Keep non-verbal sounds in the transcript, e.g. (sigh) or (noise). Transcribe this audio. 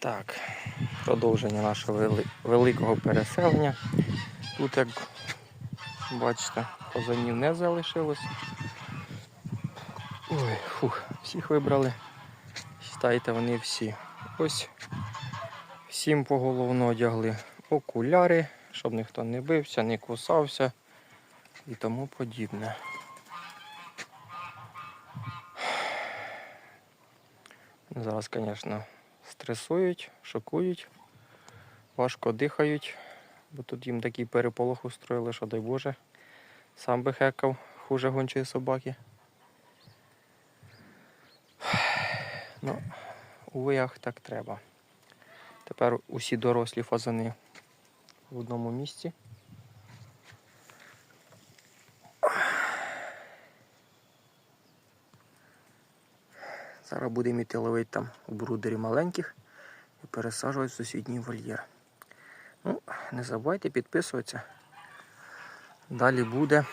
Так, продовження нашого великого переселення. Тут, як бачите, фазанів не залишилось. Ой, фух, всіх вибрали. Считайте, вони всі. Ось всім поголовно одягли окуляри, щоб ніхто не бився, не кусався і тому подібне. Зараз, звісно, стресують, шокують, важко дихають, бо тут їм такий переполох устроїли, що дай Боже, сам би хекав хуже гончої собаки. (sighs) Ну, у виях так треба. Тепер усі дорослі фазани в одному місці. Зараз будемо йти ловити там у брудері маленьких і пересаджувати в сусідній вольєр. Ну, не забувайте підписуватися. Далі буде.